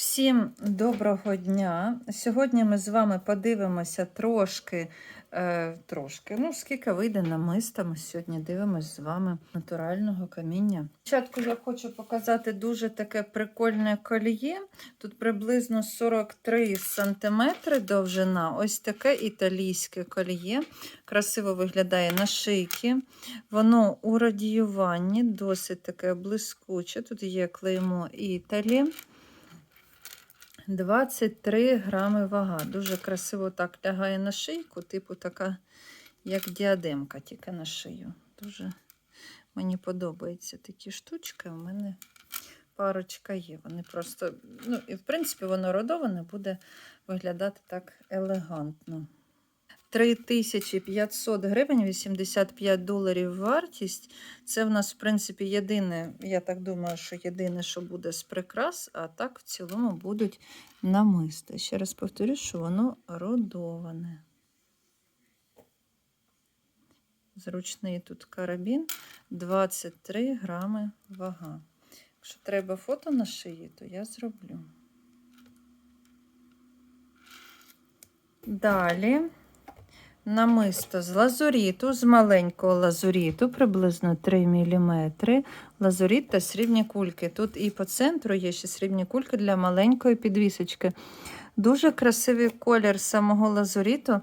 Всім доброго дня. Сьогодні ми з вами подивимося трошки, е, трошки, ну, скільки вийде намиста. Ми сьогодні дивимося з вами натурального каміння. Спочатку я хочу показати дуже таке прикольне коліє. Тут приблизно 43 см довжина. Ось таке італійське коліє. Красиво виглядає на шийки. Воно у радіюванні, досить таке блискуче. Тут є клеймо Італі. 23 грами вага. Дуже красиво так лягає на шийку, типу така, як діадемка, тільки на шию. Дуже мені подобаються такі штучки. У мене парочка є. Вони просто, ну, і в принципі, воно родоване буде виглядати так елегантно. 3500 гривень, 85 доларів вартість. Це в нас, в принципі, єдине, я так думаю, що єдине, що буде з прикрас, а так в цілому будуть намисти. Ще раз повторю, що воно родоване. Зручний тут карабін, 23 грами вага. Якщо треба фото на шиї, то я зроблю. Далі намисто з лазуріту, з маленького лазуріту, приблизно 3 мм. Лазуріт та срібні кульки. Тут і по центру є ще срібні кульки для маленької підвісочки. Дуже красивий колір самого лазуріту.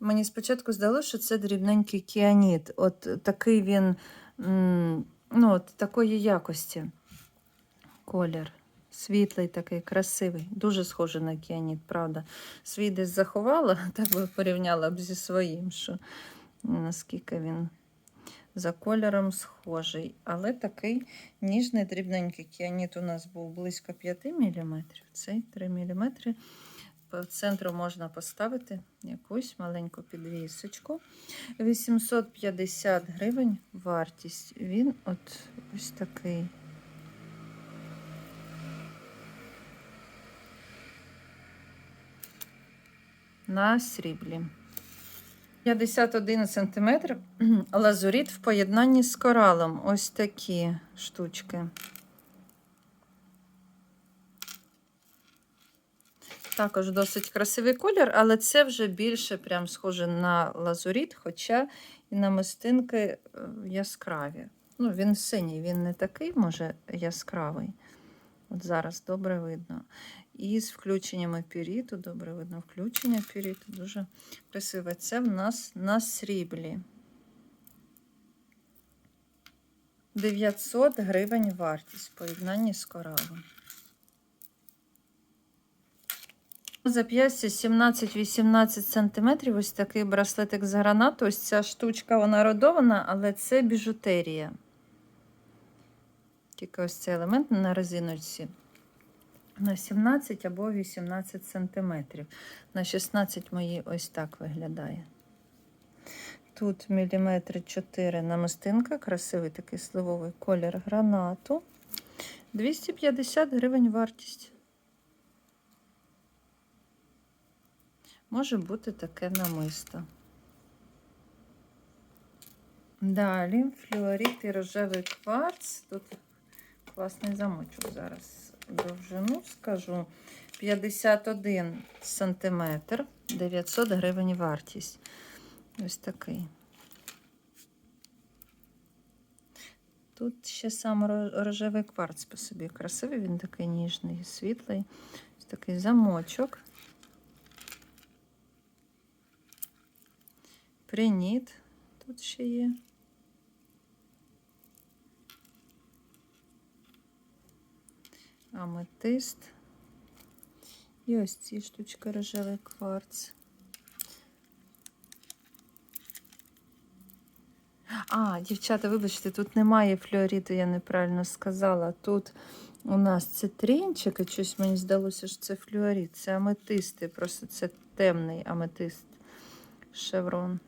Мені спочатку здалося, що це дрібненький кіаніт. От такий він ну, от такої якості колір. Світлий такий, красивий, дуже схожий на кіаніт, правда. Свій десь заховала, так би порівняла б зі своїм, що наскільки він за кольором схожий. Але такий ніжний, дрібненький кіаніт у нас був близько 5 мм, цей 3 мм. По центру можна поставити якусь маленьку підвісочку. 850 гривень вартість. Він от ось такий. На сріблі. 51 см лазуріт в поєднанні з коралом. Ось такі штучки. Також досить красивий колір, але це вже більше прям схоже на лазуріт, хоча і намистинки е, яскраві. Ну, Він синій, він не такий, може, яскравий. От зараз добре видно. І з включеннями піріту, добре видно включення піріту, дуже красиве. Це в нас на сріблі. 900 гривень вартість в поєднанні з коралом. Зап'ястя 17-18 см. Ось такий браслетик з гранату. Ось ця штучка вона родована, але це біжутерія. Тільки ось цей елемент на резиночці на 17 або 18 сантиметрів. На 16 мої ось так виглядає. Тут міліметри 4 намистинка, красивий такий сливовий колір гранату. 250 гривень вартість. Може бути таке намисто. Далі флюорит і рожевий кварц. Тут класний замочок зараз довжину скажу 51 сантиметр, 900 гривень вартість. Ось такий. Тут ще сам рожевий кварц по собі красивий, він такий ніжний, світлий. Ось такий замочок. Приніт тут ще є. Аметист. І ось ці штучки рожевий кварц. А, дівчата, вибачте, тут немає флюоріту, я неправильно сказала. Тут у нас цитринчик, і щось мені здалося, що це флюорит. Це аметисти, просто це темний аметист шеврон.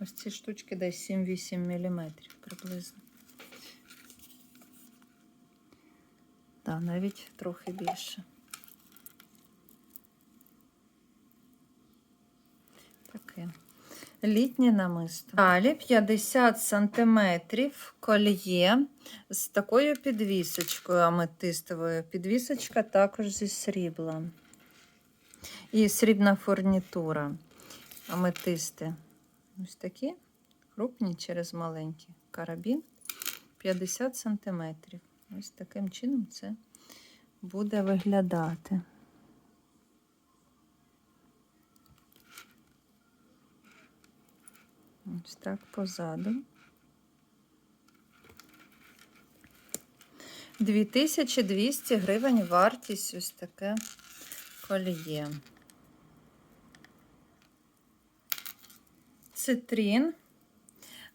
Ось ці штучки десь 7-8 мм приблизно. Так, навіть трохи більше. Таке. Літнє намисто. Далі 50 см кольє з такою підвісочкою аметистовою. Підвісочка також зі срібла. І срібна фурнітура. Аметисти. Ось такі крупні через маленькі. Карабін 50 см. Ось таким чином це буде виглядати. Ось так позаду. 2200 гривень вартість ось таке кольє. Цитрін.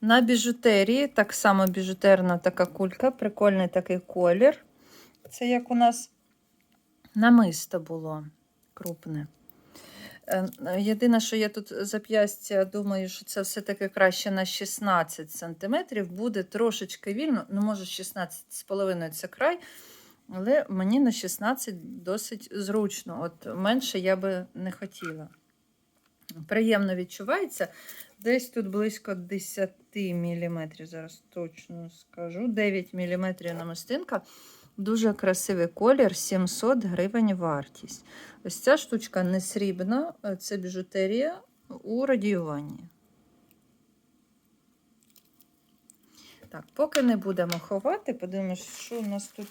На біжутерії, так само біжутерна така кулька, прикольний такий колір. Це як у нас намисто було крупне. Е, Єдине, що я тут зап'ястя, думаю, що це все-таки краще на 16 см. Буде трошечки вільно, ну, може, 16,5 це край, але мені на 16 досить зручно. От менше я би не хотіла. Приємно відчувається. Десь тут близько 10 мм, зараз точно скажу. 9 мм намистинка. Дуже красивий колір, 700 гривень вартість. Ось ця штучка не срібна, це біжутерія у радіюванні. Так, поки не будемо ховати, подивимось, що у нас тут.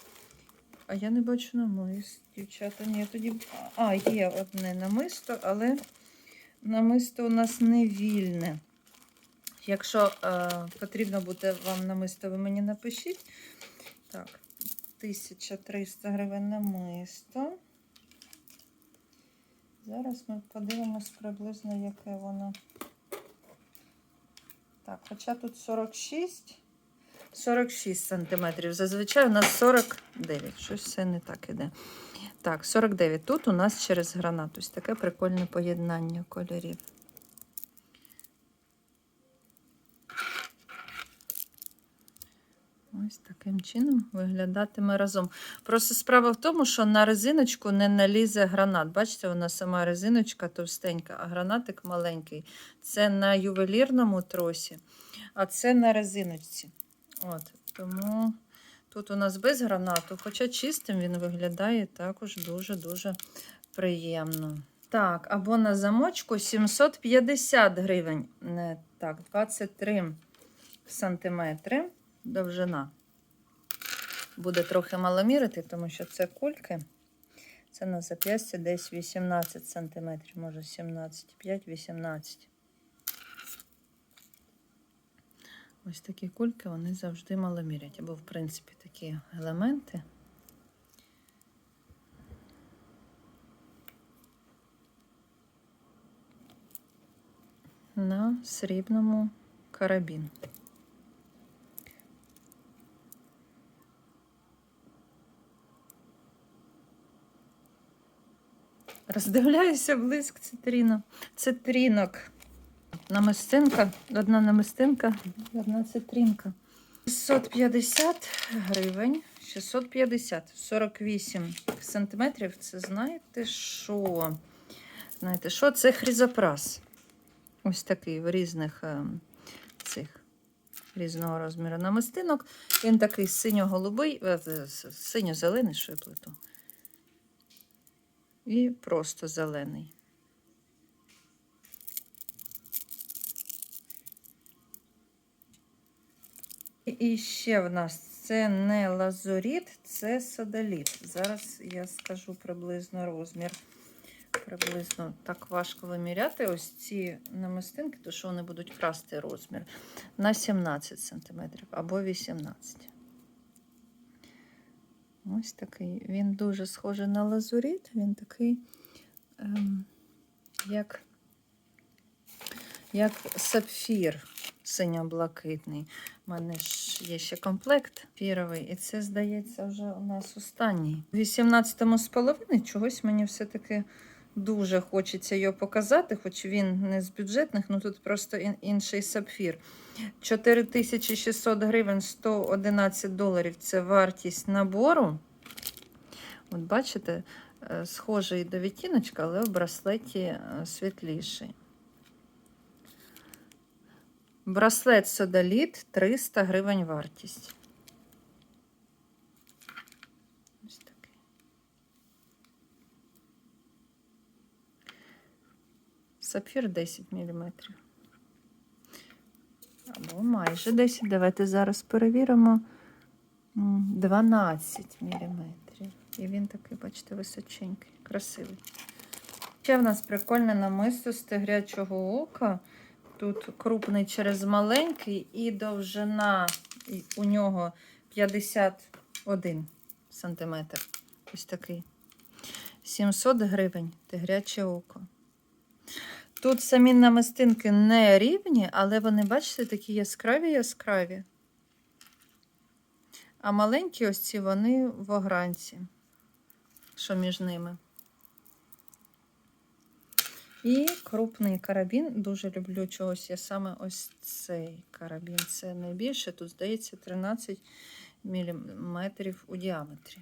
А я не бачу намис, дівчата. Ні, тоді. А, є одне намисто, але намисто у нас не вільне. Якщо е, потрібно буде вам намисто, ви мені напишіть. Так, 1300 гривень намисто. Зараз ми подивимось приблизно, яке воно. Так, хоча тут 46, 46 сантиметрів. Зазвичай у нас 49. Щось все не так іде. Так, 49. Тут у нас через гранат. Ось таке прикольне поєднання кольорів. Ось таким чином виглядатиме разом. Просто справа в тому, що на резиночку не налізе гранат. Бачите, вона сама резиночка товстенька, а гранатик маленький. Це на ювелірному тросі, а це на резиночці. От, Тому тут у нас без гранату, хоча чистим він виглядає також дуже-дуже приємно. Так, або на замочку 750 гривень. Так, 23 сантиметри довжина. Буде трохи маломірити, тому що це кульки. Це на зап'ясті десь 18 см, може 17, 5-18. Ось такі кульки, вони завжди маломірять. Або, в принципі, такі елементи. На срібному карабін. Роздивляюся блиск цитріно. Цитрінок. Намистинка, одна намистинка, одна цитрінка. 650 гривень. 650, 48 сантиметрів. Це знаєте що? Знаєте, що? Це хризопрас. Ось такий в різних е, цих різного розміру намистинок. Він такий синьо-голубий, е, синьо-зелений, що я плету. І просто зелений. І ще в нас це не лазуріт, це содоліт. Зараз я скажу приблизно розмір. Приблизно так важко виміряти ось ці намистинки, то що вони будуть красти розмір на 17 см або 18 Ось такий. Він дуже схожий на лазуріт, він такий, ем, як, як сапфір синьо-блакитний. У мене ж є ще комплект фіровий, і це, здається, вже у нас останній. У 18-му з половиною чогось мені все-таки дуже хочеться його показати, хоч він не з бюджетних, ну тут просто інший сапфір. 4600 гривень 111 доларів це вартість набору. От бачите, е, схожий до відтіночка, але в браслеті е, світліший. Браслет Содаліт 300 гривень вартість. Ось такий. Сапфір 10 мм. Або майже 10. Давайте зараз перевіримо. 12 мм. І він такий, бачите, височенький, красивий. Ще в нас прикольне намисто з тигрячого ока. Тут крупний через маленький і довжина у нього 51 сантиметр. Ось такий. 700 гривень тигряче око. Тут самі намистинки не рівні, але вони, бачите, такі яскраві яскраві. А маленькі ось ці вони в огранці, що між ними. І крупний карабін. Дуже люблю чогось. Я саме ось цей карабін. Це найбільше. Тут, здається, 13 мм у діаметрі.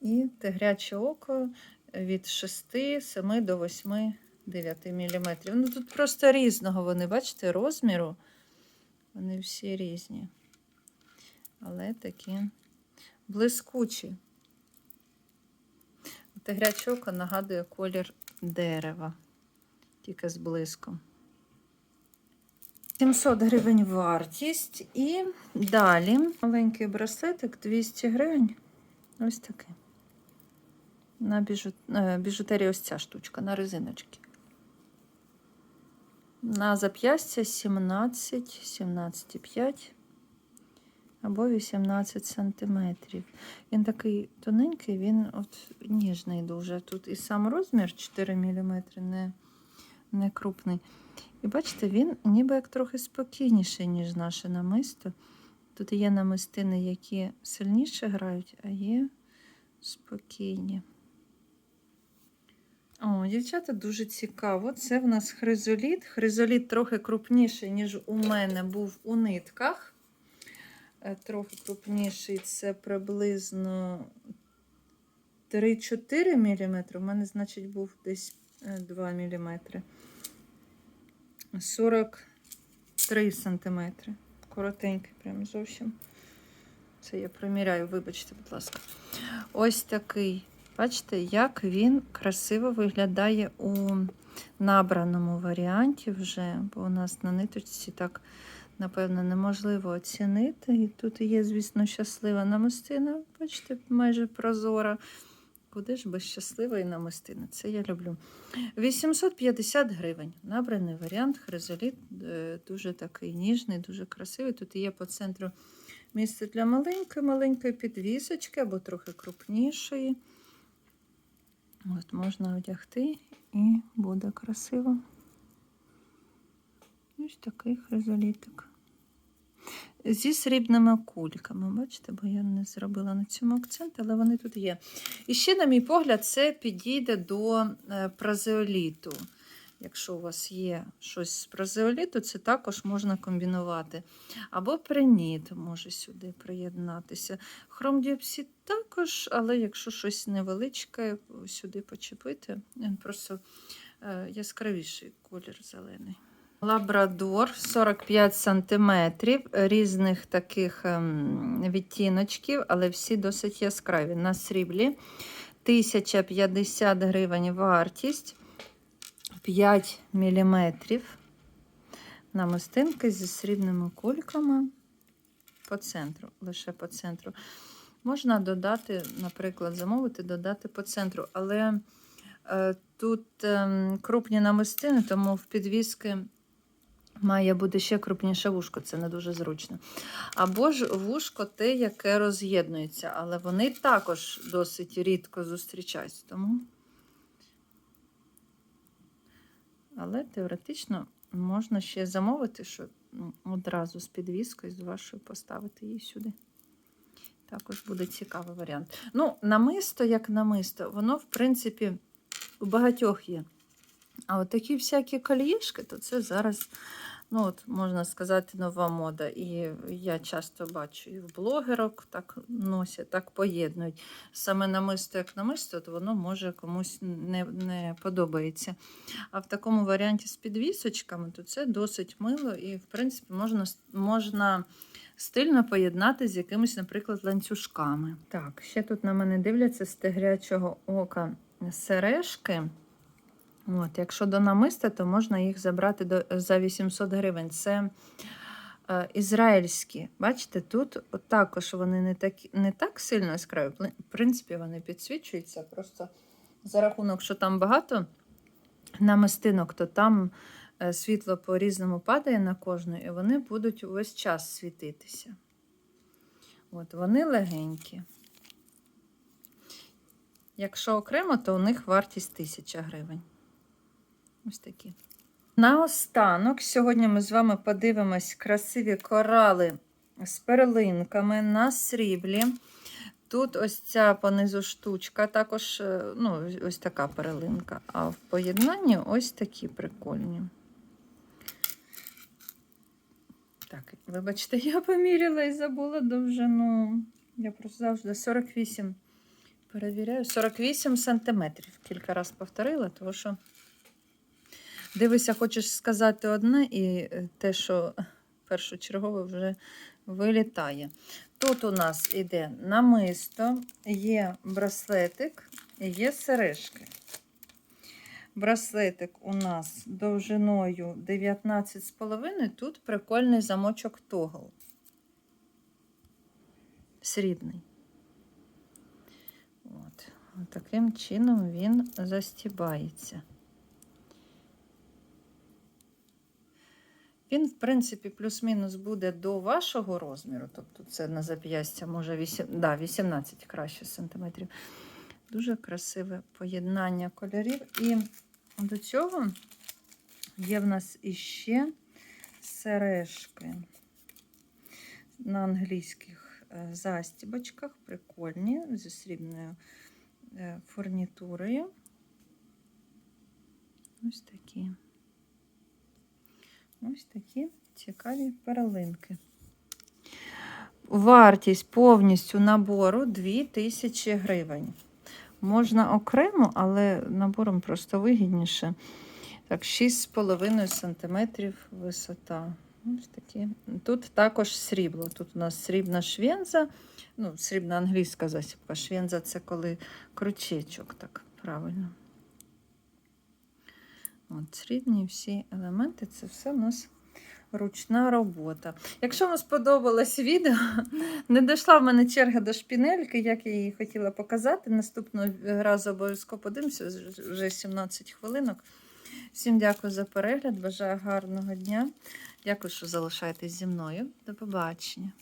І тигряче око від 6, 7 до 8, 9 мм. Ну тут просто різного вони, бачите, розміру. Вони всі різні. Але такі блискучі. Тигряче око нагадує колір дерева, тільки з блиском. 700 гривень вартість. І далі маленький браслетик 200 гривень. Ось такий. На біжу... е, біжутерії ось ця штучка, на резиночки. На зап'ястя 17, 17,5 або 18 сантиметрів. Він такий тоненький, він от ніжний дуже. Тут і сам розмір 4 мм, не, не крупний. І бачите, він ніби як трохи спокійніший, ніж наше намисто. Тут є намистини, які сильніше грають, а є спокійні. О, дівчата, дуже цікаво. Це в нас хризоліт. Хризоліт трохи крупніший, ніж у мене був у нитках. Е, Трохи крупніший, це приблизно 3-4 мм. У мене, значить, був десь е, 2 мм. 43 см. Коротенький, прям зовсім. Це я приміряю, вибачте, будь ласка. Ось такий. Бачите, як він красиво виглядає у набраному варіанті вже, бо у нас на ниточці так, напевно, неможливо оцінити. І тут є, звісно, щаслива намистина, бачите, майже прозора. Куди ж без щасливої намистини? Це я люблю. 850 гривень. Набраний варіант, хризоліт, е, дуже такий ніжний, дуже красивий. Тут є по центру місце для маленької, маленької підвісочки або трохи крупнішої. От можна одягти і буде красиво. Ось такий хризолітик. Зі срібними кульками. Бачите, бо я не зробила на цьому акцент, але вони тут є. І ще, на мій погляд, це підійде до е, празеоліту. Якщо у вас є щось з празеоліту, це також можна комбінувати. Або приніт може сюди приєднатися. Хромдіопсид також, але якщо щось невеличке, сюди почепити, він просто е, яскравіший колір зелений. Лабрадор 45 см різних таких ем, відтіночків, але всі досить яскраві. На сріблі 1050 гривень вартість. 5 мм намистинки зі срібними кульками по центру, лише по центру. Можна додати, наприклад, замовити, додати по центру, але е, тут е, крупні намистини, тому в підвіски має бути ще крупніше вушко, це не дуже зручно. Або ж вушко те, яке роз'єднується, але вони також досить рідко зустрічаються. Тому Але теоретично можна ще замовити, що ну, одразу з підвіскою, з вашою поставити її сюди. Також буде цікавий варіант. Ну, намисто, як намисто, воно, в принципі, у багатьох є. А от такі всякі кольєшки, то це зараз Ну, от, можна сказати, нова мода. І я часто бачу і в блогерок так носять, так поєднують. Саме намисто як намисто, то воно може комусь не, не подобається. А в такому варіанті з підвісочками, то це досить мило і, в принципі, можна, можна стильно поєднати з якимись, наприклад, ланцюжками. Так, ще тут на мене дивляться з тигрячого ока сережки. От, якщо до намиста, то можна їх забрати до, за 800 гривень. Це е, ізраїльські. Бачите, тут також вони не так, не так сильно яскраві. В принципі, вони підсвічуються. Просто за рахунок, що там багато намистинок, то там е, світло по-різному падає на кожну, і вони будуть увесь час світитися. От, вони легенькі. Якщо окремо, то у них вартість 1000 гривень. Ось такі. Наостанок, сьогодні ми з вами подивимось красиві корали з перлинками на сріблі. Тут ось ця понизу штучка, також е, ну, ось така перлинка. А в поєднанні ось такі прикольні. Так, вибачте, я поміряла і забула довжину. Я просто завжди 48. Перевіряю, 48 сантиметрів. Кілька разів повторила, тому що. Дивися, хочеш сказати одне, і е, те, що першочергово вже вилітає. Тут у нас іде намисто, є браслетик, і є сережки. Браслетик у нас довжиною 19,5. Тут прикольний замочок тогл. Срібний. От таким чином він застібається. Він, в принципі, плюс-мінус буде до вашого розміру. Тобто це на зап'ястя може 8, да, 18 краще сантиметрів. Дуже красиве поєднання кольорів. І до цього є в нас іще сережки на англійських е, застібочках, прикольні, зі срібною е, фурнітурою. Ось такі. Ось такі цікаві перлинки. Вартість повністю набору 2000 гривень. Можна окремо, але набором просто вигідніше. Так, 6,5 см висота. Ось такі. Тут також срібло. Тут у нас срібна швенза, ну, срібна англійська засібка. Швенза це коли крючечок, так правильно. От, Срібні всі елементи це все у нас ручна робота. Якщо вам сподобалось відео, не дійшла в мене черга до шпінельки, як я її хотіла показати. Наступного разу обов'язково подивимося, вже 17 хвилинок. Всім дякую за перегляд, бажаю гарного дня. Дякую, що залишаєтесь зі мною. До побачення.